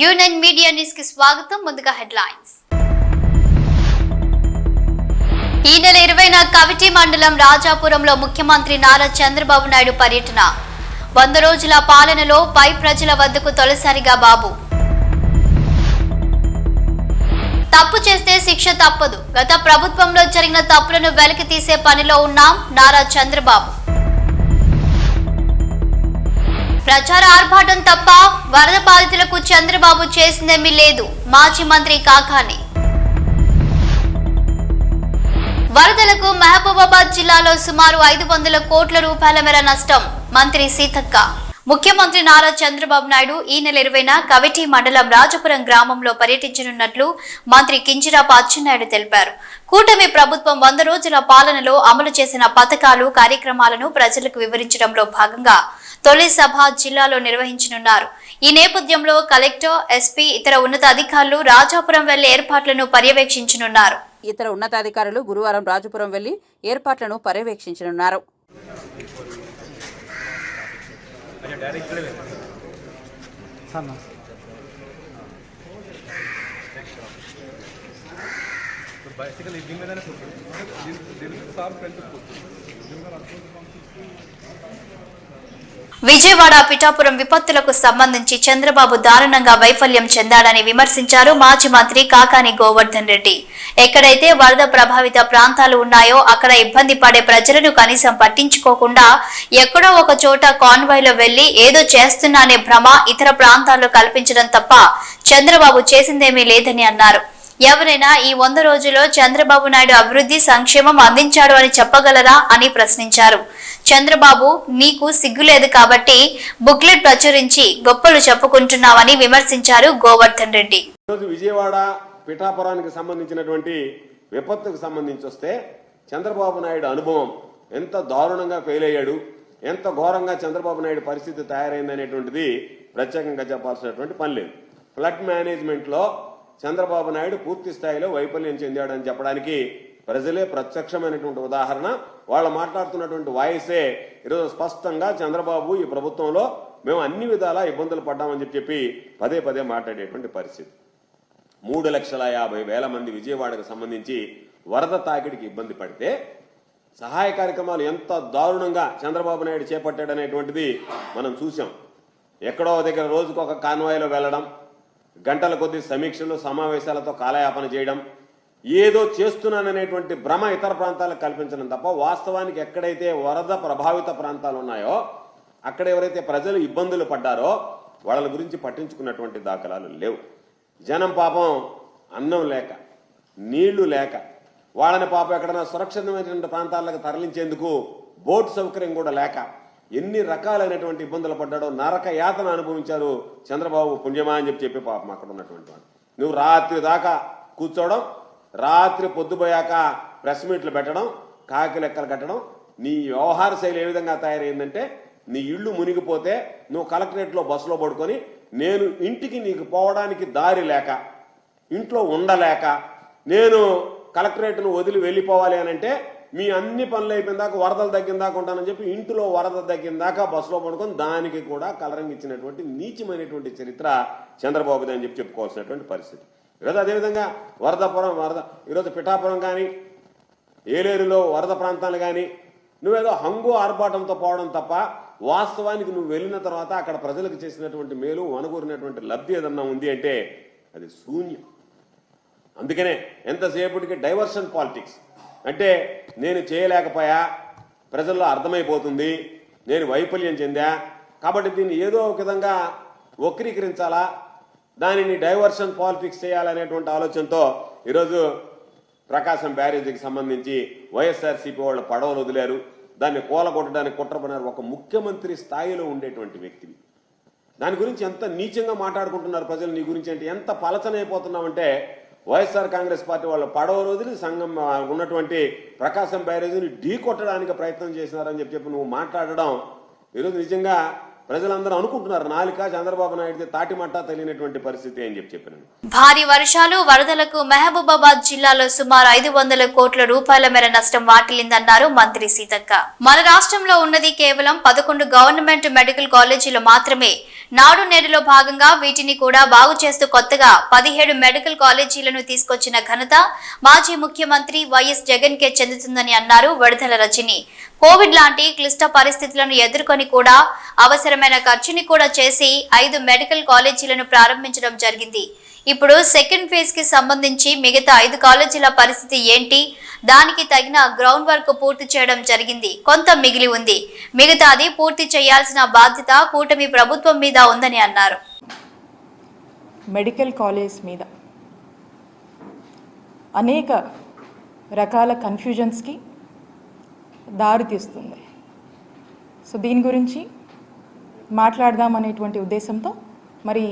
Union media న్యూస్కి స్వాగతం. ముందుగా హెడ్లైన్స్. ఈ నెల ఇరవైన కవిటి మండలం రాజాపురంలో ముఖ్యమంత్రి నారా చంద్రబాబు నాయుడు పర్యటన. వంద రోజుల పాలనలో పై ప్రజల వద్దకు తొలిసారిగా బాబు. తప్పు చేస్తే శిక్ష తప్పదు. గత ప్రభుత్వంలో జరిగిన తప్పులను వెలికి తీసే పనిలో ఉన్నాం నారా చంద్రబాబు. ప్రచార ఆర్భాటం తప్ప వరద బాధితులకు చంద్రబాబు చేసిందేమీ లేదు. మాజీ మంత్రి కాకాని. వరదలకు మహబూబాబాద్ జిల్లాలో సుమారు ఐదు వందల కోట్ల రూపాయల మేర నష్టం మంత్రి సీతక్క. ముఖ్యమంత్రి నారా చంద్రబాబు నాయుడు ఈ నెల ఇరవైన కవిటి మండలం రాజపురం గ్రామంలో పర్యటించనున్నట్లు మంత్రి కింజరాపు అచ్చెన్నాయుడు తెలిపారు. కూటమి ప్రభుత్వం వంద రోజుల పాలనలో అమలు చేసిన పథకాలు కార్యక్రమాలను ప్రజలకు వివరించడంలో భాగంగా తొలి సభ జిల్లాలో నిర్వహించనున్నారు. ఈ నేపథ్యంలో కలెక్టర్ ఎస్పీ ఇతర ఉన్నత అధికారులు రాజాపురం వెళ్ళే ఏర్పాట్లను పర్యవేక్షించనున్నారు. ఇతర ఉన్నతాధికారులు గురువారం రాజపురం వెళ్ళి ఏర్పాట్లను పర్యవేక్షించనున్నారు. బైసికల్ దీని మీద సార్ కూర్చోండి విజయవాడ పిఠాపురం విపత్తులకు సంబంధించి చంద్రబాబు దారుణంగా వైఫల్యం చెందాడని విమర్శించారు మాజీ మంత్రి కాకాని గోవర్ధన్ రెడ్డి. ఎక్కడైతే వరద ప్రభావిత ప్రాంతాలు ఉన్నాయో అక్కడ ఇబ్బంది పడే ప్రజలను కనీసం పట్టించుకోకుండా ఎక్కడో ఒక చోట కాన్వాయ్లో వెళ్ళి ఏదో చేస్తున్నానే భ్రమ ఇతర ప్రాంతాల్లో కల్పించడం తప్ప చంద్రబాబు చేసిందేమీ లేదని అన్నారు. ఎవరైనా ఈ వంద రోజుల్లో చంద్రబాబు నాయుడు అభివృద్ధి సంక్షేమం అందించాడు అని చెప్పగలరా అని ప్రశ్నించారు. చంద్రబాబు నీకు సిగ్గులేదు కాబట్టి బుక్లెట్ ప్రచురించి గొప్పలు చెప్పుకుంటున్నావని విమర్శించారు గోవర్ధన్ రెడ్డి. విజయవాడ పిఠాపురానికి సంబంధించినటువంటి విపత్తుకు సంబంధించి వస్తే చంద్రబాబు నాయుడు అనుభవం ఎంత దారుణంగా ఫెయిల్ అయ్యాడు ఎంత ఘోరంగా చంద్రబాబు నాయుడు పరిస్థితి తయారైంది అనేటువంటిది ప్రత్యేకంగా చెప్పాల్సినటువంటి పని లేదు. ఫ్లడ్ మేనేజ్మెంట్లో చంద్రబాబు నాయుడు పూర్తి స్థాయిలో వైఫల్యం చెందాడని చెప్పడానికి ప్రజలే ప్రత్యక్షమైనటువంటి ఉదాహరణ. వాళ్ళు మాట్లాడుతున్నటువంటి వాయిసే ఈరోజు స్పష్టంగా చంద్రబాబు ఈ ప్రభుత్వంలో మేము అన్ని విధాలా ఇబ్బందులు పడ్డామని చెప్పి చెప్పి పదే పదే మాట్లాడేటువంటి పరిస్థితి. మూడు లక్షల యాభై వేల మంది విజయవాడకు సంబంధించి వరద తాకిడికి ఇబ్బంది పడితే సహాయ కార్యక్రమాలు ఎంత దారుణంగా చంద్రబాబు నాయుడు చేపట్టాడనేటువంటిది మనం చూసాం ఎక్కడో దగ్గర రోజుకు ఒక కాన్వాయ్లో వెళ్ళడం గంటల కొద్ది సమీక్షలు సమావేశాలతో కాలయాపన చేయడం ఏదో చేస్తున్నాననేటువంటి భ్రమ ఇతర ప్రాంతాలకు కల్పించడం తప్ప వాస్తవానికి ఎక్కడైతే వరద ప్రభావిత ప్రాంతాలు ఉన్నాయో అక్కడ ఎవరైతే ప్రజలు ఇబ్బందులు పడ్డారో వాళ్ళ గురించి పట్టించుకున్నటువంటి దాఖలాలు లేవు. జనం పాపం అన్నం లేక నీళ్ళు లేక వాళ్ళని పాపం ఎక్కడైనా సురక్షితమైనటువంటి ప్రాంతాలకు తరలించేందుకు బోట్ సౌకర్యం కూడా లేక ఎన్ని రకాలైనటువంటి ఇబ్బందులు పడ్డాడో నరక యాతన అనుభవించారు చంద్రబాబు పుణ్యమా అని చెప్పి చెప్పి పాపం అక్కడ ఉన్నటువంటి వాడు. నువ్వు రాత్రి దాకా కూర్చోవడం రాత్రి పొద్దుపోయాక ప్రెస్ మీట్లు పెట్టడం కాకి లెక్కలు కట్టడం నీ వ్యవహార శైలి ఏ విధంగా తయారైందంటే నీ ఇల్లు మునిగిపోతే నువ్వు కలెక్టరేట్లో బస్సులో పడుకొని నేను ఇంటికి నీకు పోవడానికి దారి లేక ఇంట్లో ఉండలేక నేను కలెక్టరేట్ను వదిలి వెళ్ళిపోవాలి అని అంటే మీ అన్ని పనులు అయిపోయిన దాకా వరదలు తగ్గిన దాకా ఉంటానని చెప్పి ఇంటిలో వరద తగ్గిన దాకా బస్సులో పడుకొని దానికి కూడా కలరింగ్ ఇచ్చినటువంటి నీచమైనటువంటి చరిత్ర చంద్రబాబుది అని చెప్పి చెప్పుకోవాల్సినటువంటి పరిస్థితి. ఈరోజు అదేవిధంగా వరదపురం వరద ఈరోజు పిఠాపురం కానీ ఏలేరులో వరద ప్రాంతాలు కానీ నువ్వేదో హంగు ఆర్భాటంతో పోవడం తప్ప వాస్తవానికి నువ్వు వెళ్ళిన తర్వాత అక్కడ ప్రజలకు చేసినటువంటి మేలు వనగూరినటువంటి లబ్ధి ఏదన్నా ఉంది అంటే అది శూన్యం. అందుకనే ఎంతసేపటికి డైవర్షన్ పాలిటిక్స్. అంటే నేను చేయలేకపోయా ప్రజల్లో అర్థమైపోతుంది నేను వైఫల్యం చెందా కాబట్టి దీన్ని ఏదో ఒక విధంగా వక్రీకరించాలా దానిని డైవర్షన్ పాలిటిక్స్ చేయాలనేటువంటి ఆలోచనతో ఈరోజు ప్రకాశం బ్యారేజీకి సంబంధించి వైఎస్ఆర్సీపీ వాళ్ళు పడవలు వదిలారు. దాన్ని కూలగొట్టడానికి కుట్రపడినారు ఒక ముఖ్యమంత్రి స్థాయిలో ఉండేటువంటి వ్యక్తిని. దాని గురించి ఎంత నీచంగా మాట్లాడుకుంటున్నారు ప్రజలు నీ గురించి అంటే ఎంత పలచనైపోతున్నామంటే వైఎస్ఆర్ కాంగ్రెస్ పార్టీ వాళ్ళు పడవ రోజులు సంఘం ఉన్నటువంటి ప్రకాశం బ్యారేజీని ఢీ కొట్టడానికి ప్రయత్నం చేసినారని చెప్పి చెప్పి నువ్వు మాట్లాడడం ఈరోజు నిజంగా ప్రజలందరూ అనుకుంటున్నారు. నాలుక చంద్రబాబు నాయుడు తాటి మట్టా తెలియనటువంటి పరిస్థితి అని చెప్పి చెప్పినాను భారీ వర్షాలు వరదలకు మహబూబాబాద్ జిల్లాలో సుమారు ఐదు వందల కోట్ల రూపాయల మేర నష్టం వాటిల్లిందన్నారు మంత్రి సీతక్క. మన రాష్ట్రంలో ఉన్నది కేవలం పదకొండు గవర్నమెంట్ మెడికల్ కాలేజీలు మాత్రమే. నాడు నేడులో భాగంగా వీటిని కూడా బాగు చేస్తూ కొత్తగా పదిహేడు మెడికల్ కాలేజీలను తీసుకొచ్చిన ఘనత మాజీ ముఖ్యమంత్రి వైఎస్ జగన్ కే చెందుతుందని అన్నారు విడుదల రజని. కోవిడ్ లాంటి క్లిష్ట పరిస్థితులను ఎదుర్కొని కూడా అవసరమైన ఖర్చుని కూడా చేసి ఐదు మెడికల్ కాలేజీలను ప్రారంభించడం జరిగింది. ఇప్పుడు సెకండ్ ఫేజ్కి సంబంధించి మిగతా ఐదు కాలేజీల పరిస్థితి ఏంటి? దానికి తగిన గ్రౌండ్ వర్క్ పూర్తి చేయడం జరిగింది. కొంత మిగిలి ఉంది. మిగతాది పూర్తి చేయాల్సిన బాధ్యత కూటమి ప్రభుత్వం మీద ఉందని అన్నారు. మెడికల్ కాలేజ్ మీద అనేక రకాల కన్ఫ్యూజన్స్కి దారితీస్తుంది సో దీని గురించి మాట్లాడదాం అనేటువంటి ఉద్దేశంతో మరి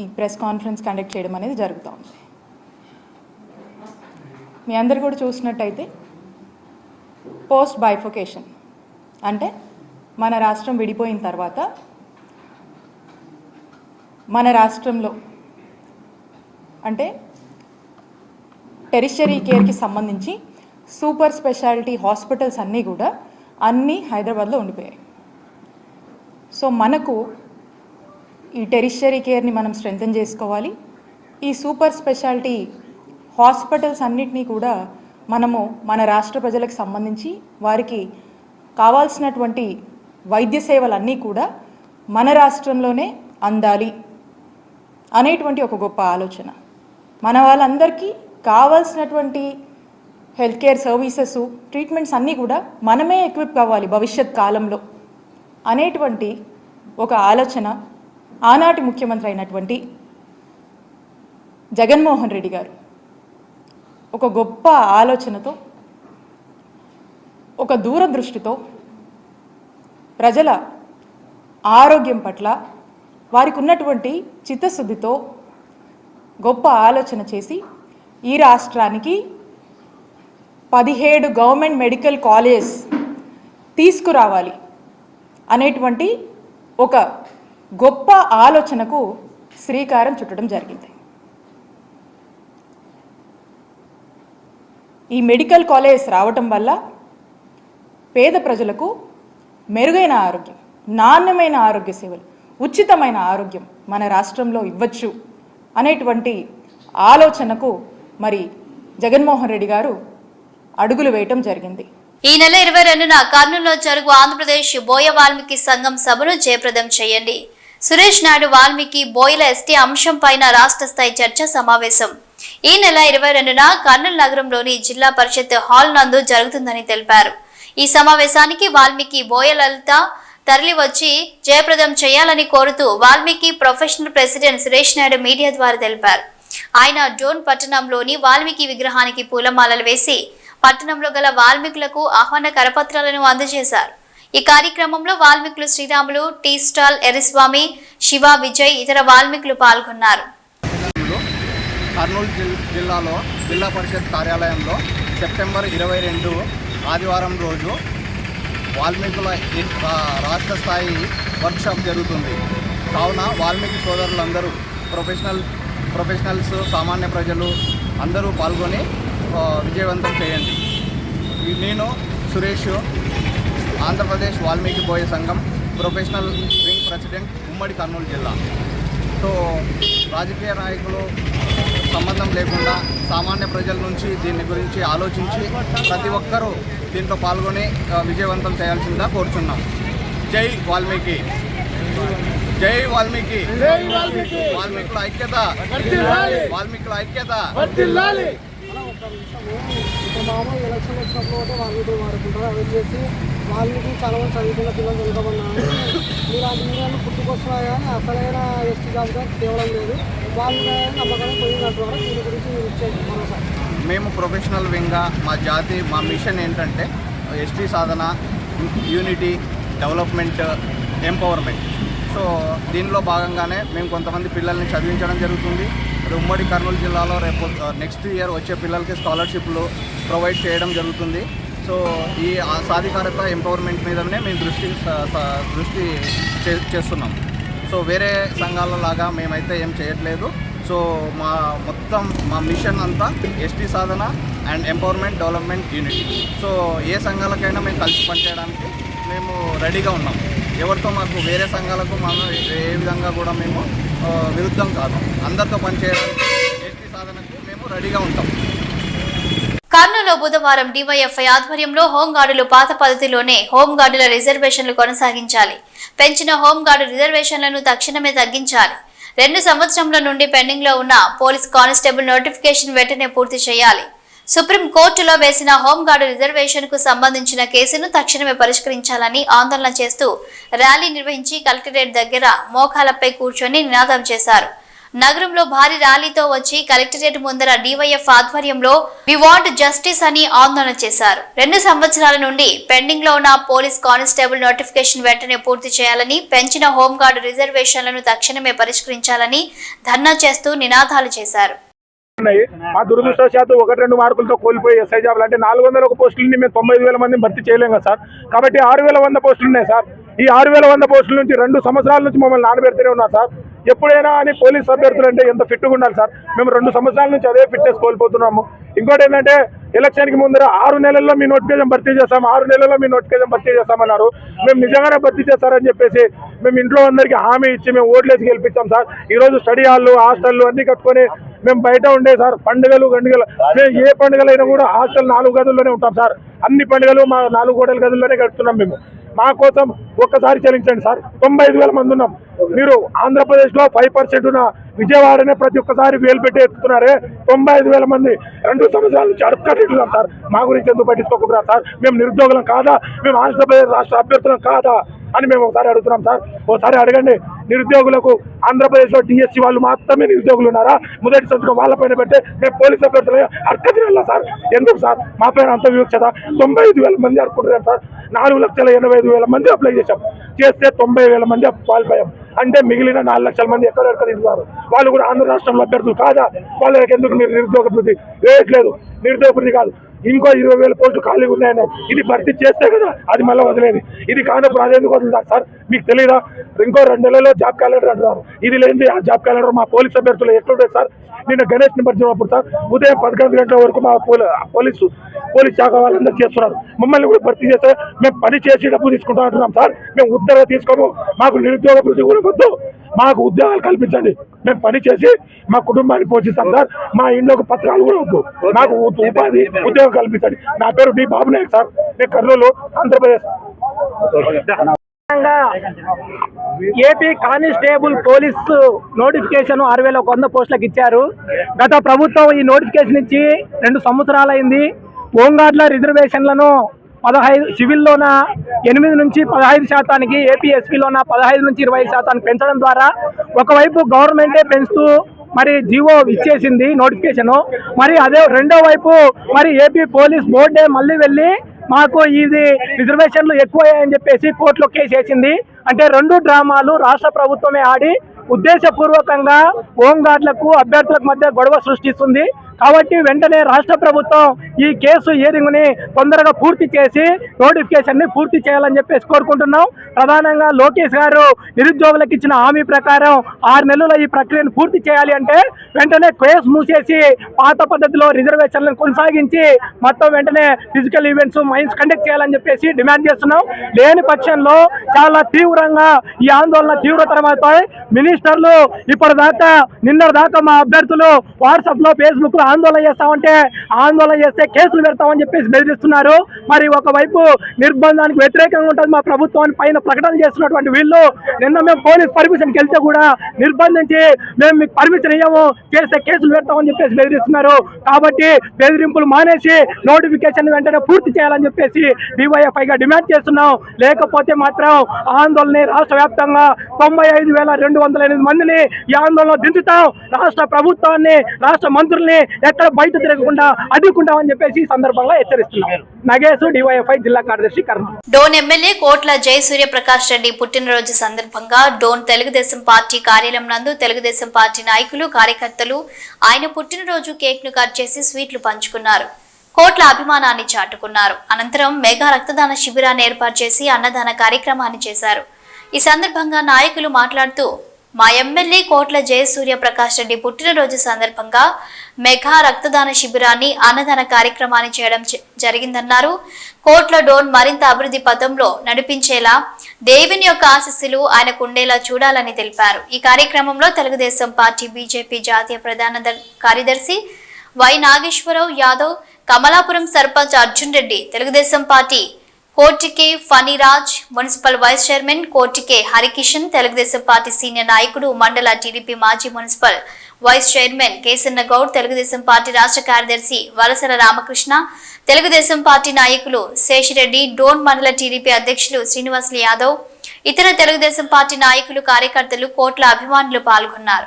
ఈ ప్రెస్ కాన్ఫరెన్స్ కండక్ట్ చేయడం అనేది జరుగుతూ ఉంది మీ అందరు కూడా చూసినట్టయితే పోస్ట్ బైఫొకేషన్ అంటే మన రాష్ట్రం విడిపోయిన తర్వాత మన రాష్ట్రంలో అంటే టెరిషరీ కేర్కి సంబంధించి సూపర్ స్పెషాలిటీ హాస్పిటల్స్ అన్నీ కూడా అన్నీ హైదరాబాద్లో ఉండిపోయాయి. సో మనకు ఈ టెరిషరీ కేర్ని మనం స్ట్రెంగ్తన్ చేసుకోవాలి. ఈ సూపర్ స్పెషాలిటీ హాస్పిటల్స్ అన్నిటినీ కూడా మనము మన రాష్ట్ర ప్రజలకు సంబంధించి వారికి కావాల్సినటువంటి వైద్య సేవలన్నీ కూడా మన రాష్ట్రంలోనే అందాలి అనేటువంటి ఒక గొప్ప ఆలోచన. మన వాళ్ళందరికీ కావాల్సినటువంటి హెల్త్ కేర్ సర్వీసెస్ ట్రీట్మెంట్స్ అన్నీ కూడా మనమే ఎక్విప్ కావాలి భవిష్యత్ కాలంలో అనేటువంటి ఒక ఆలోచన ఆనాటి ముఖ్యమంత్రి అయినటువంటి జగన్మోహన్ రెడ్డి గారు ఒక గొప్ప ఆలోచనతో ఒక దూరదృష్టితో ప్రజల ఆరోగ్యం పట్ల వారికి ఉన్నటువంటి చిత్తశుద్ధితో గొప్ప ఆలోచన చేసి ఈ రాష్ట్రానికి పదిహేడు గవర్నమెంట్ మెడికల్ కాలేజ్ తీసుకురావాలి అనేటువంటి ఒక గొప్ప ఆలోచనకు శ్రీకారం చుట్టడం జరిగింది. ఈ మెడికల్ కాలేజ్ రావటం వల్ల పేద ప్రజలకు మెరుగైన ఆరోగ్యం నాణ్యమైన ఆరోగ్య సేవలు ఉచితమైన ఆరోగ్యం మన రాష్ట్రంలో ఇవ్వచ్చు అనేటువంటి ఆలోచనకు మరి జగన్మోహన్ రెడ్డి గారు అడుగులు వేయటం జరిగింది. ఈ నెల ఇరవై రెండున కర్నూలులో జరుగు ఆంధ్రప్రదేశ్ బోయ వాల్మీకి సంఘం సభను జయప్రదం చేయండి. సురేష్ నాయుడు వాల్మీకి బోయల ఎస్టీ అంశం పైన రాష్ట్ర స్థాయి చర్చ సమావేశం. ఈ నెల ఇరవై రెండున కర్నూలు నగరంలోని జిల్లా పరిషత్ హాల్ నందు జరుగుతుందని తెలిపారు. ఈ సమావేశానికి వాల్మీకి బోయ లలిత తరలి వచ్చి జయప్రదం చేయాలని కోరుతూ Valmiki professional president Suresh Naidu media ద్వారా తెలిపారు. ఆయన డోన్ పట్టణంలోని వాల్మీకి విగ్రహానికి పూలమాలలు వేసి పట్టణంలో గల వాల్మీకులకు ఆహ్వాన కరపత్రాలను అందజేశారు. ఈ కార్యక్రమంలో వాల్మీకులు శ్రీరాములు టీ స్టాల్ ఎర్రస్వామి శివ విజయ్ ఇతర వాల్మీకులు పాల్గొన్నారు. కర్నూలు జిల్ జిల్లాలో జిల్లా పరిషత్ కార్యాలయంలో సెప్టెంబర్ ఇరవై రెండు ఆదివారం రోజు వాల్మీకుల రాష్ట్ర స్థాయి వర్క్షాప్ జరుగుతుంది. కావున వాల్మీకి సోదరులందరూ ప్రొఫెషనల్ ప్రొఫెషనల్స్ సామాన్య ప్రజలు అందరూ పాల్గొని విజయవంతం చేయండి. నేను సురేష్ ఆంధ్రప్రదేశ్ వాల్మీకి బోయ సంఘం ప్రొఫెషనల్ వింగ్ ప్రెసిడెంట్ ఉమ్మడి కర్నూలు జిల్లా. సో రాజకీయ నాయకులు సంబంధం లేకుండా సామాన్య ప్రజల నుంచి దీని గురించి ఆలోచించి ప్రతి ఒక్కరూ దీంట్లో పాల్గొని విజయవంతం చేయాల్సిందిగా కోరుచున్నాం. జై వాల్మీకి. జై వాల్మీకి. వాల్మీకుల ఐక్యత. వాల్మీకుల ఐక్యత. ఇప్పుడు మామూలు ఎలక్షన్ వచ్చినప్పుడు కూడా వాళ్ళు మారుకుంటారు అవి చేసి వాళ్ళకి చాలా మంది చదువుకున్న పిల్లలు చదువుకోమన్నారు మీరు ఆ మీడియాలు పుట్టుకొస్తున్నారు కానీ అసలైన ఎస్టీ జాబితా తేవడం లేదు. వాళ్ళు నమ్మకాన్ని పోయినట్టు వరకు దీని గురించి మీరు ఇచ్చేది మేము ప్రొఫెషనల్ వింగ్గా మా జాతి మా మిషన్ ఏంటంటే ఎస్టీ సాధన యూనిటీ డెవలప్మెంట్ ఎంపవర్మెంట్. సో దీనిలో భాగంగానే మేము కొంతమంది పిల్లల్ని చదివించడం జరుగుతుంది. ఉమ్మడి కర్నూలు జిల్లాలో రేపు నెక్స్ట్ ఇయర్ వచ్చే పిల్లలకి స్కాలర్షిప్లు ప్రొవైడ్ చేయడం జరుగుతుంది. సో ఈ ఆ సాధికారత ఎంపవర్మెంట్ మీదనే మేము దృష్టి దృష్టి చే- చేస్తున్నాం. సో వేరే సంఘాల లాగా మేమైతే ఏం చేయట్లేదు. సో మా మొత్తం మా మిషన్ అంతా ST Sadhana and empowerment development unit. So ఏ సంఘాలకైనా మేము కలిసి పనిచేయడానికి మేము రెడీగా ఉన్నాం. ఎవరితో మాకు వేరే సంఘాలకు మనం ఏ విధంగా కూడా మేము విరుద్ధం కాదు. అందరితో పనిచేయడానికి ఎస్టీ సాధనకు మేము రెడీగా ఉంటాం. కర్నూలు బుధవారం డివైఎఫ్ఐ ఆధ్వర్యంలో హోంగార్డులు పాత పద్ధతిలోనే హోంగార్డుల రిజర్వేషన్లు కొనసాగించాలి. పెంచిన హోంగార్డు రిజర్వేషన్లను తక్షణమే తగ్గించాలి. రెండు సంవత్సరముల నుండి పెండింగ్లో ఉన్న పోలీస్ కానిస్టేబుల్ నోటిఫికేషన్ వెంటనే పూర్తి చేయాలి. సుప్రీం కోర్టులో వేసిన హోంగార్డు రిజర్వేషన్కు సంబంధించిన కేసును తక్షణమే పరిష్కరించాలని ఆందోళన చేస్తూ ర్యాలీ నిర్వహించి కలెక్టరేట్ దగ్గర మోకాలపై కూర్చొని నినాదం చేశారు. నగరంలో భారీ ర్యాలీతో వచ్చి కలెక్టరేట్ ముందర డివైఎఫ్ ఆధ్వర్యంలో వి వాంట్ జస్టిస్ అని ఆందోళన చేశారు. రెండు సంవత్సరాల నుండి పెండింగ్లో ఉన్న పోలీస్ కానిస్టేబుల్ నోటిఫికేషన్ వెంటనే పూర్తి చేయాలని పెంచిన హోంగార్డు రిజర్వేషన్లను తక్షణమే పరిష్కరించాలని ధర్నా చేస్తూ నినాదాలు చేశారు. మా దురదృష్టవశాత్తు ఒకటి రెండు మార్కులతో కోల్పోయి ఎస్ఐ జాబ్లు అంటే నాలుగు వందల ఒక పోస్టులని మేము తొంభై వేల మందిని భర్తీ చేయలేము కదా సార్. కాబట్టి ఆరు వేల వంద పోస్టులు ఉన్నాయి సార్. ఈ ఆరు వేల వంద పోస్టుల నుంచి రెండు సంవత్సరాల నుంచి మమ్మల్ని నానబెడుతూనే ఉన్నారు సార్. ఎప్పుడైనా అని పోలీస్ అభ్యర్థులు అంటే ఎంత ఫిట్గా ఉండాలి సార్? మేము రెండు సంవత్సరాల నుంచి అదే ఫిట్నెస్ కోల్పోతున్నాము. ఇంకోటి ఏంటంటే ఎలక్షన్కి ముందర ఆరు నెలల్లో మీ నోటిఫికేషన్ భర్తీ చేస్తాం ఆరు నెలల్లో మీ నోటిఫికేషన్ భర్తీ చేస్తామన్నారు. మేము నిజంగానే భర్తీ చేస్తారని చెప్పేసి మేము ఇంట్లో అందరికీ హామీ ఇచ్చి మేము ఓట్లేసి గెలిపించాం సార్. ఈరోజు స్టడీ హాళ్ళు హాస్టళ్ళు అన్నీ కట్టుకొని మేము బయట ఉండే సార్ పండుగలు గండుగలు. మేము ఏ పండుగలైనా కూడా హాస్టల్ నాలుగు గదుల్లోనే ఉంటాం సార్. అన్ని పండుగలు మా నాలుగు గోడల గదుల్లోనే గడుపుతున్నాం మేము. మా కోసం ఒక్కసారి చెల్లించండి సార్. తొంభై ఐదు వేల మంది ఉన్నాం. మీరు ఆంధ్రప్రదేశ్లో ఫైవ్ పర్సెంట్ ఉన్న విజయవాడనే ప్రతి ఒక్కసారి వేలు పెట్టి ఎత్తుతున్నారే. తొంభై ఐదు వేల మంది రెండు సంవత్సరాల నుంచి అడుక్కట్టున్నాం సార్. మా గురించి ఎందుకు పట్టించుకోకుండా సార్? మేము నిరుద్యోగులం కాదా? మేము ఆంధ్రప్రదేశ్ రాష్ట్ర అభ్యర్థులం కాదా? అని మేము ఒకసారి అడుగుతున్నాం సార్. ఒకసారి అడగండి. నిరుద్యోగులకు ఆంధ్రప్రదేశ్లో డిఎస్సి వాళ్ళు మాత్రమే నిరుద్యోగులు ఉన్నారా? మొదటి సంతకం వాళ్ళ పైన మేము పోలీస్ అభ్యర్థులు అర్కతిరల్లా సార్? ఎందుకు సార్? మా పైన అంత వివక్షత? తొంభై ఐదు వేల మంది అనుకుంటున్నారు సార్. నాలుగు లక్షల ఎనభై ఐదు వేల మంది అప్లై చేశాం. చేస్తే తొంభై వేల మంది క్వాలిఫై అంటే మిగిలిన నాలుగు లక్షల మంది ఎక్కడెక్కడ ఇస్తారు వాళ్ళు కూడా ఆంధ్ర రాష్ట్రంలో అభ్యర్థులు కాదా? వాళ్ళకి ఎందుకు మీరు నిరుద్యోగ వృద్ధి వేయట్లేదు నిరుద్యోగ వృద్ధి కాదు. ఇంకో ఇరవై వేల పోస్టులు ఖాళీగా ఉన్నాయని. ఇది భర్తీ చేస్తే కదా అది మళ్ళీ వదిలేదు. ఇది కానప్పుడు అదెందుకు వదులుతారు సార్ మీకు తెలియదా ఇంకో రెండు నెలల్లో జాబ్ క్యాలెండర్ అంటున్నారు. ఇది లేనిది ఆ జాబ్ క్యాలెండర్ మా పోలీస్ అభ్యర్థులు ఎట్లుంటాయి సార్ నిన్న గణేష్ నిమజ్జనప్పుడు సార్ ఉదయం పదకొండు గంటల వరకు మా పోలీ- పోలీసు పోలీస్ శాఖ వాళ్ళందరూ చేస్తున్నారు. మమ్మల్ని కూడా భర్తీ చేస్తే మేము పని చేసి డబ్బు తీసుకుంటాం అంటున్నాం సార్. మేము ఉత్తర్వులు తీసుకోము. మాకు నిరుద్యోగ వృద్ధి కూడా వద్దు. మాకు ఉద్యోగాలు కల్పించండి. మేము పని చేసి మా కుటుంబాన్ని పోషిస్తాం సార్. మా ఇంట్లోకి పత్రాలు కూడా వద్దు. నాకు ఉ- ఉపాధి ఉద్యోగం కల్పించండి. నా పేరు డి బాబు నాయక్ సార్. నేను Kurnool Andhra Pradesh. AP constable police notification ఆరు వేల ఒక వంద పోస్టులకు ఇచ్చారు. గత ప్రభుత్వం ఈ నోటిఫికేషన్ ఇచ్చి రెండు సంవత్సరాలైంది. హోంగార్డుల రిజర్వేషన్లను పదహైదు సివిల్లోన ఎనిమిది నుంచి పదహైదు శాతానికి ఏపీఎస్పీలోన పదహైదు నుంచి ఇరవై శాతానికి పెంచడం ద్వారా ఒకవైపు గవర్నమెంటే పెంచుతూ మరి జీవో ఇచ్చేసింది నోటిఫికేషన్. మరి అదే రెండో వైపు మరి ఏపీ పోలీస్ బోర్డే మళ్ళీ వెళ్ళి మాకు ఇది రిజర్వేషన్లు ఎక్కువయ్యాయని చెప్పేసి కోర్టులో కేసు వేసింది. అంటే రెండు డ్రామాలు రాష్ట్ర ప్రభుత్వమే ఆడి ఉద్దేశపూర్వకంగా హోంగార్డులకు అభ్యర్థులకు మధ్య గొడవ సృష్టిస్తుంది. కాబట్టి వెంటనే రాష్ట్ర ప్రభుత్వం ఈ కేసు హియరింగ్ని తొందరగా పూర్తి చేసి నోటిఫికేషన్ని పూర్తి చేయాలని చెప్పేసి కోరుకుంటున్నాం. ప్రధానంగా లోకేష్ గారు నిరుద్యోగులకు ఇచ్చిన హామీ ప్రకారం ఆరు నెలల ఈ ప్రక్రియను పూర్తి చేయాలి అంటే వెంటనే కేసు మూసేసి పాత పద్ధతిలో రిజర్వేషన్లను కొనసాగించి మొత్తం వెంటనే ఫిజికల్ ఈవెంట్స్ మైన్స్ కండక్ట్ చేయాలని చెప్పేసి డిమాండ్ చేస్తున్నాం. లేని పక్షంలో చాలా తీవ్రంగా ఈ ఆందోళన తీవ్రతరమవుతాయి మినిస్టర్లు ఇప్పటిదాకా నిన్న దాకా మా అభ్యర్థులు వాట్సాప్లో ఫేస్బుక్లో ఫేస్బుక్ ఆందోళన చేస్తామంటే ఆందోళన చేస్తే కేసులు పెడతామని చెప్పేసి బెదిరిస్తున్నారు. మరి ఒకవైపు నిర్బంధానికి వ్యతిరేకంగా ఉంటుంది మా ప్రభుత్వాన్ని పైన ప్రకటన చేస్తున్నటువంటి వీళ్ళు. నిన్న మేము పోలీస్ పర్మిషన్కి వెళ్తే కూడా నిర్బంధించి మేము మీకు పర్మిషన్ ఇవ్వము చేస్తే కేసులు పెడతామని చెప్పేసి బెదిరిస్తున్నారు. కాబట్టి బెదిరింపులు మానేసి నోటిఫికేషన్ వెంటనే పూర్తి చేయాలని చెప్పేసి డివైఎఫ్ఐగా డిమాండ్ చేస్తున్నాం. లేకపోతే మాత్రం ఆందోళన రాష్ట్ర వ్యాప్తంగా తొంభై ఐదు వేల రెండు వందల ఎనిమిది మందిని ఈ ఆందోళన దించుతాం. రాష్ట్ర ప్రభుత్వాన్ని రాష్ట్ర మంత్రుల్ని ఎక్కడ బయట తిరగకుండా అడ్డుకుంటామని చెప్పేసి ఈ సందర్భంగా హెచ్చరిస్తున్నాం. నగేశ్ డివైఎఫ్ఐ జిల్లా కార్యదర్శి కర్నూలు డోన్ ఎమ్మెల్యే కోట్ల జయ సూర్యప్రకాష్ రెడ్డి పుట్టినరోజు సందర్భంగా డోన్ తెలుగుదేశం పార్టీ కార్యాలయం నందు తెలుగుదేశం పార్టీ నాయకులు కార్యకర్తలు ఆయన పుట్టినరోజు కేక్ను కట్ చేసి స్వీట్లు పంచుకున్నారు. కోట్ల అభిమానాన్ని చాటుకున్నారు. అనంతరం మెగా రక్తదాన శిబిరాన్ని ఏర్పాటు చేసి అన్నదాన కార్యక్రమాన్ని చేశారు. ఈ సందర్భంగా నాయకులు మాట్లాడుతూ మా ఎమ్మెల్యే కోట్ల జయసూర్య ప్రకాష్ రెడ్డి పుట్టినరోజు సందర్భంగా మెగా రక్తదాన శిబిరాన్ని అన్నదాన కార్యక్రమాన్ని చేయడం జ- జరిగిందన్నారు. కోట్ల డోన్ మరింత అభివృద్ధి పథంలో నడిపించేలా దేవుని యొక్క ఆశీస్సులు ఆయనకు ఉండేలా చూడాలని తెలిపారు. ఈ కార్యక్రమంలో తెలుగుదేశం పార్టీ బీజేపీ జాతీయ ప్రధాన ద- కార్యదర్శి Y Nageswara Rao Yadav Kamalapuram sarpanch Arjun Reddy Telugu Desam party Kotike Phaniraj municipal vice chairman Kotike Harikishan Telugu Desam party senior నాయకుడు మండల టీడీపీ మాజీ municipal vice chairman Kesanna Goud Telugu Desam party రాష్ట్ర కార్యదర్శి వలసల Ramakrishna Telugu Desam party నాయకులు శేషిరెడ్డి డోన్ మండల TDP అధ్యక్షులు శ్రీనివాసులు యాదవ్ ఇతర తెలుగుదేశం పార్టీ నాయకులు కార్యకర్తలు కోట్ల అభిమానులు పాల్గొన్నారు.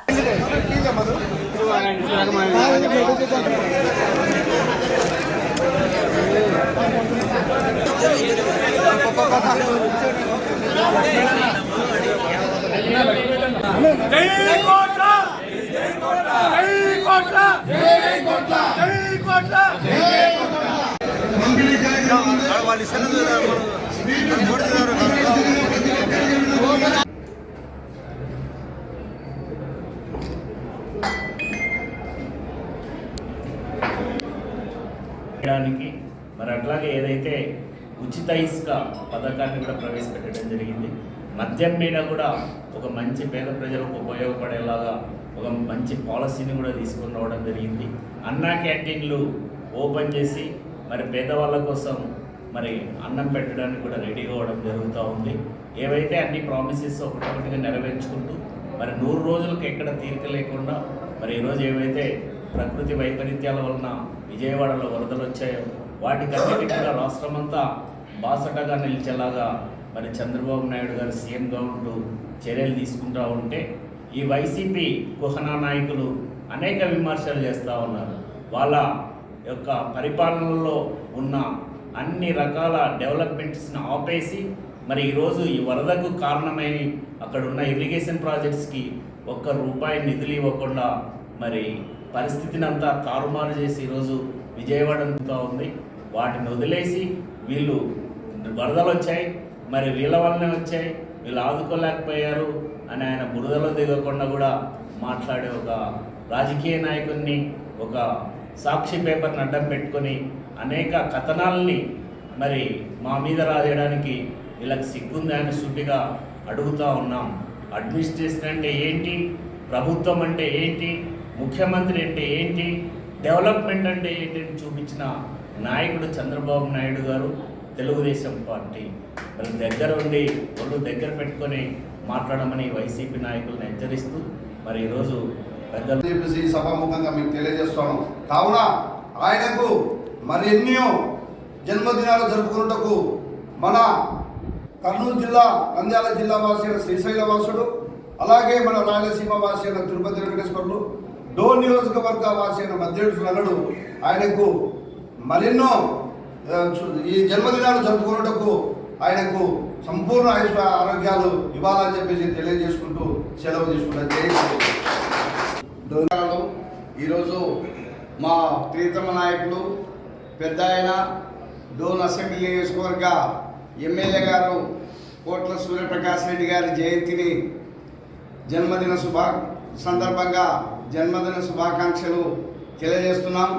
చేయడానికి మరి అట్లాగే ఏదైతే ఉచిత ఇసుక పథకాన్ని కూడా ప్రవేశపెట్టడం జరిగింది. మద్యం మీద కూడా ఒక మంచి పేద ప్రజలకు ఉపయోగపడేలాగా ఒక మంచి పాలసీని కూడా తీసుకొని రావడం జరిగింది. అన్నా క్యాంటీన్లు ఓపెన్ చేసి మరి పేదవాళ్ళ కోసం మరి అన్నం పెట్టడానికి కూడా రెడీ అవ్వడం జరుగుతూ ఉంది. ఏవైతే అన్ని ప్రామిసెస్ ఒకటొకటిగా నెరవేర్చుకుంటూ మరి నూరు రోజులకు ఎక్కడ తీరిక లేకుండా మరి ఈరోజు ఏవైతే ప్రకృతి వైపరీత్యాల వలన విజయవాడలో వరదలు వచ్చాయో వాటికన్నిటి కూడా రాష్ట్రమంతా బాసటగా నిలిచేలాగా మరి చంద్రబాబు నాయుడు గారు సీఎంగా ఉంటూ చర్యలు తీసుకుంటూ ఉంటే ఈ వైసీపీ కుహనా నాయకులు అనేక విమర్శలు చేస్తూ ఉన్నారు. వాళ్ళ యొక్క పరిపాలనలో ఉన్న అన్ని రకాల డెవలప్మెంట్స్ని ఆపేసి మరి ఈరోజు ఈ వరదకు కారణమైన అక్కడ ఉన్న ఇరిగేషన్ ప్రాజెక్ట్స్కి ఒక్క రూపాయి నిధులు ఇవ్వకుండా మరి పరిస్థితిని అంతా తారుమారు చేసి ఈరోజు విజయవాడ ఉంది. వాటిని వదిలేసి వీళ్ళు వరదలు వచ్చాయి మరి వీళ్ళ వల్లనే వచ్చాయి వీళ్ళు ఆదుకోలేకపోయారు అని ఆయన బురదలో దిగకుండా కూడా మాట్లాడే ఒక రాజకీయ నాయకుడిని ఒక సాక్షి పేపర్ని అడ్డం పెట్టుకొని అనేక కథనాలని మరి మా మీద రాజేయడానికి వీళ్ళకి సిగ్గుంది అని సూటిగా అడుగుతూ ఉన్నాం. అడ్మినిస్ట్రేషన్ అంటే ఏంటి? ప్రభుత్వం అంటే ఏంటి? ముఖ్యమంత్రి అంటే ఏంటి? డెవలప్మెంట్ అంటే ఏంటి అని చూపించిన నాయకుడు చంద్రబాబు నాయుడు గారు తెలుగుదేశం పార్టీ. మరి దగ్గర ఉండి ఒళ్ళు దగ్గర పెట్టుకొని మాట్లాడమని వైసీపీ నాయకులను హెచ్చరిస్తూ మరి ఈరోజు పెద్దలు చెప్పేసి సభాముఖంగా మీకు తెలియజేస్తాను. కావున ఆయనకు మరెన్నో జన్మదినాలు జరుపుకున్నటకు మన కర్నూలు జిల్లా నంద్యాల జిల్లా వాసి అయిన శ్రీశైల వాసుడు అలాగే మన రాయలసీమ వాసి అయిన తిరుపతి వెంకటేశ్వరులు డో నియోజకవర్గ వాసి అయిన మధ్యేడు నగడు ఆయనకు మరెన్నో ఈ జన్మదినాలు జరుపుకున్నటకు ఆయనకు సంపూర్ణ ఆయుష్ ఆరోగ్యాలు ఇవ్వాలని చెప్పేసి తెలియజేసుకుంటూ సెలవు తీసుకుంటాను. జై ఈరోజు మా ప్రియతమ నాయకులు పెద్ద ఆయన డోన్ అసెంబ్లీ నియోజకవర్గ ఎమ్మెల్యే గారు కోట్ల సూర్యప్రకాష్ రెడ్డి గారి జయంతిని జన్మదిన శుభా సందర్భంగా జన్మదిన శుభాకాంక్షలు తెలియజేస్తున్నాం.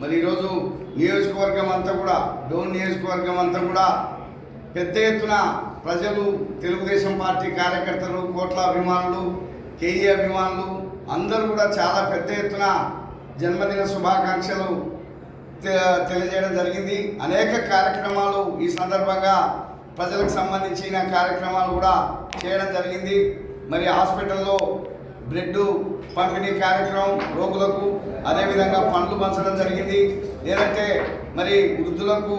మరి ఈరోజు నియోజకవర్గం అంతా కూడా డోన్ నియోజకవర్గం అంతా కూడా పెద్ద ఎత్తున ప్రజలు తెలుగుదేశం పార్టీ కార్యకర్తలు కోట్ల అభిమానులు కేఈ అభిమానులు అందరూ కూడా చాలా పెద్ద ఎత్తున జన్మదిన శుభాకాంక్షలు తె- తెలియజేయడం జరిగింది. అనేక కార్యక్రమాలు ఈ సందర్భంగా ప్రజలకు సంబంధించిన కార్యక్రమాలు కూడా చేయడం జరిగింది. మరి హాస్పిటల్లో బ్లడ్ పంపిణీ కార్యక్రమం రోగులకు అదేవిధంగా పండ్లు పంచడం జరిగింది. లేదంటే మరి వృద్ధులకు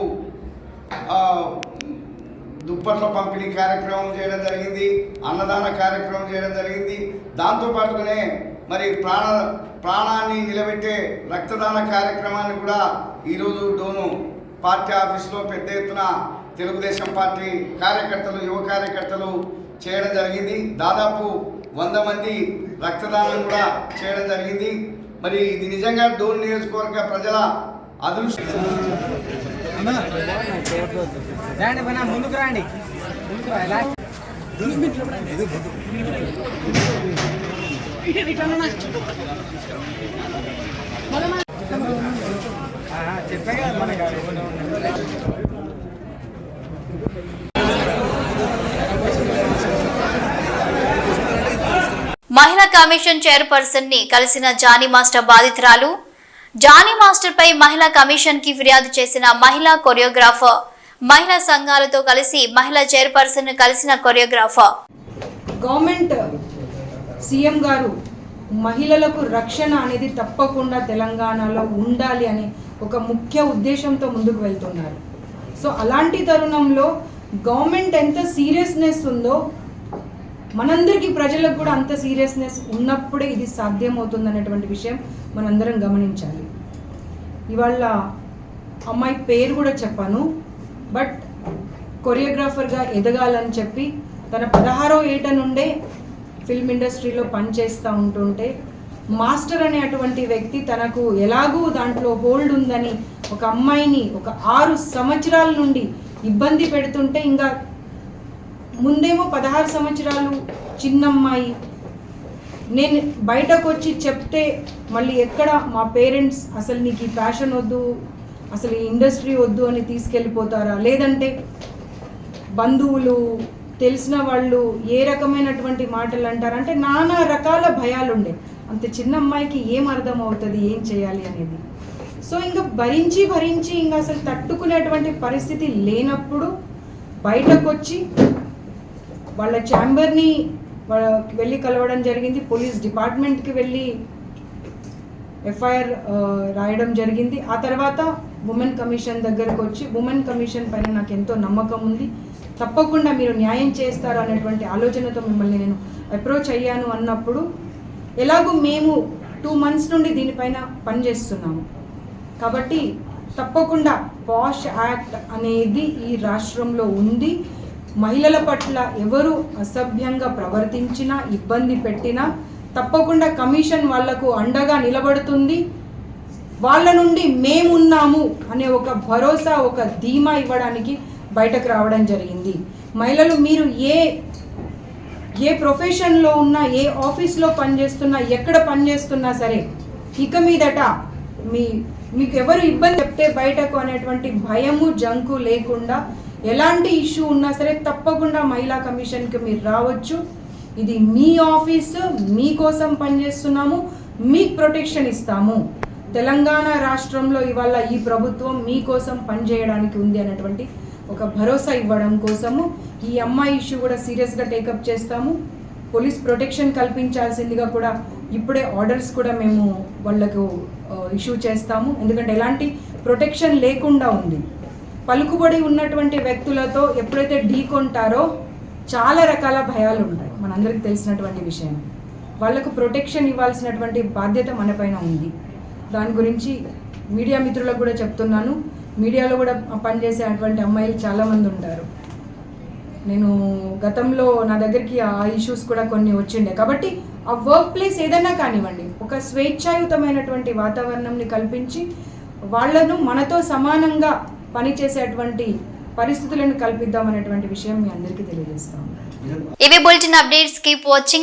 దుప్పట్ల పంపిణీ కార్యక్రమం చేయడం జరిగింది అన్నదాన కార్యక్రమం చేయడం జరిగింది. దాంతో పాటుగానే మరి ప్రాణ ప్రాణాన్ని నిలబెట్టే రక్తదాన కార్యక్రమాన్ని కూడా ఈరోజు డోను పార్టీ ఆఫీస్లో పెద్ద ఎత్తున తెలుగుదేశం పార్టీ కార్యకర్తలు యువ కార్యకర్తలు చేయడం జరిగింది. దాదాపు వంద మంది రక్తదానం కూడా చేయడం జరిగింది. మరి ఇది నిజంగా డోన్ నియోజకవర్గ ప్రజల రాండి ముందుకు రాండి. మహిళా కమిషన్ చైర్పర్సన్ని కలిసిన జానీ మాస్టర్ బాధితురాలు జానీ మాస్టర్ పై మహిళా కమిషన్కి ఫిర్యాదు చేసిన మహిళా కొరియోగ్రాఫర్. మహిళా సంఘాలతో కలిసి మహిళా చైర్పర్సన్ కలిసిన కొరియోగ్రాఫర్. గవర్నమెంట్ సీఎం గారు మహిళలకు రక్షణ అనేది తప్పకుండా తెలంగాణలో ఉండాలి అనే ఒక ముఖ్య ఉద్దేశంతో ముందుకు వెళ్తున్నారు. సో అలాంటి తరుణంలో గవర్నమెంట్ ఎంత సీరియస్నెస్ ఉందో మనందరికీ ప్రజలకు కూడా అంత సీరియస్నెస్ ఉన్నప్పుడే ఇది సాధ్యమవుతుంది అనేటువంటి విషయం మనందరం గమనించాలి. ఇవాళ అమ్మాయి పేరు కూడా చెప్పాను బట్ కొరియోగ్రాఫర్గా ఎదగాలని చెప్పి తన పదహారో ఏట నుండే ఫిల్మ్ ఇండస్ట్రీలో పనిచేస్తూ ఉంటుంటే మాస్టర్ అనే అటువంటి వ్యక్తి తనకు ఎలాగూ దాంట్లో హోల్డ్ ఉందని ఒక అమ్మాయిని ఒక ఆరు సంవత్సరాల నుండి ఇబ్బంది పెడుతుంటే ఇంకా ముందేమో పదహారు సంవత్సరాలు చిన్నమ్మాయి నేను బయటకు వచ్చి చెప్తే మళ్ళీ ఎక్కడ మా పేరెంట్స్ అసలు నీకు ఈ ప్యాషన్ వద్దు అసలు ఈ ఇండస్ట్రీ వద్దు అని తీసుకెళ్ళిపోతారా? లేదంటే బంధువులు తెలిసిన వాళ్ళు ఏ రకమైనటువంటి మాటలు అంటారు? అంటే నానా రకాల భయాలు ఉండే అంత చిన్న అమ్మాయికి ఏం అర్థం అవుతుంది ఏం చేయాలి అనేది. సో ఇంకా భరించి భరించి ఇంకా అసలు తట్టుకునేటువంటి పరిస్థితి లేనప్పుడు బయటకు వచ్చి వాళ్ళ ఛాంబర్ని వెళ్ళి కలవడం జరిగింది. పోలీస్ డిపార్ట్మెంట్కి వెళ్ళి ఎఫ్ఐఆర్ రాయడం జరిగింది. ఆ తర్వాత ఉమెన్ కమిషన్ దగ్గరకు వచ్చి ఉమెన్ కమిషన్ పైన నాకు ఎంతో నమ్మకం ఉంది. తప్పకుండా మీరు న్యాయం చేస్తారు అనేటువంటి ఆలోచనతో మిమ్మల్ని నేను అప్రోచ్ అయ్యాను అన్నప్పుడు ఎలాగూ మేము టూ మంత్స్ నుండి దీనిపైన పనిచేస్తున్నాము కాబట్టి తప్పకుండా పాష్ యాక్ట్ అనేది ఈ రాష్ట్రంలో ఉంది. మహిళల పట్ల ఎవరు అసభ్యంగా ప్రవర్తించినా ఇబ్బంది పెట్టినా తప్పకుండా కమిషన్ వాళ్ళకు అండగా నిలబడుతుంది. వాళ్ళ నుండి మేమున్నాము అనే ఒక భరోసా ఒక ధీమా ఇవ్వడానికి బయటకు రావడం జరిగింది. మహిళలు మీరు ఏ ఏ ప్రొఫెషన్లో ఉన్నా ఏ ఆఫీస్లో పనిచేస్తున్నా ఎక్కడ పనిచేస్తున్నా సరే ఇక మీదట మీ మీకు ఎవరు ఇబ్బంది చెప్తే బయటకు అనేటువంటి భయము జంకు లేకుండా ఎలాంటి ఇష్యూ ఉన్నా సరే తప్పకుండా మహిళా కమిషన్కి మీరు రావచ్చు. ఇది మీ ఆఫీసు మీకోసం పనిచేస్తున్నాము మీకు ప్రొటెక్షన్ ఇస్తాము. తెలంగాణ రాష్ట్రంలో ఇవాళ ఈ ప్రభుత్వం మీకోసం పనిచేయడానికి ఉంది అనేటువంటి ఒక భరోసా ఇవ్వడం కోసము ఈ అమ్మాయి ఇష్యూ కూడా సీరియస్గా టేకప్ చేస్తాము. పోలీస్ ప్రొటెక్షన్ కల్పించాల్సిందిగా కూడా ఇప్పుడే ఆర్డర్స్ కూడా మేము వాళ్ళకు ఇష్యూ చేస్తాము. ఎందుకంటే ఎలాంటి ప్రొటెక్షన్ లేకుండా ఉంది. పలుకుబడి ఉన్నటువంటి వ్యక్తులతో ఎప్పుడైతే ఢీకొంటారో చాలా రకాల భయాలు ఉంటాయి. మనందరికి తెలిసినటువంటి విషయం. వాళ్ళకు ప్రొటెక్షన్ ఇవ్వాల్సినటువంటి బాధ్యత మనపైన ఉంది. దాని గురించి మీడియా మిత్రులకు కూడా చెప్తున్నాను. మీడియాలో కూడా పనిచేసేటువంటి అమ్మాయిలు చాలామంది ఉంటారు. నేను గతంలో నా దగ్గరికి ఆ ఇష్యూస్ కూడా కొన్ని వచ్చిండే. కాబట్టి ఆ వర్క్ ప్లేస్ ఏదైనా కానివ్వండి ఒక స్వేచ్ఛాయుతమైనటువంటి వాతావరణంని కల్పించి వాళ్ళను మనతో సమానంగా పనిచేసేటువంటి పరిస్థితులను కల్పిద్దాం అనేటువంటి విషయం మీ అందరికీ తెలియజేస్తాం ఇవి బులెటిన్ అప్డేట్స్ కీప్ వాచింగ్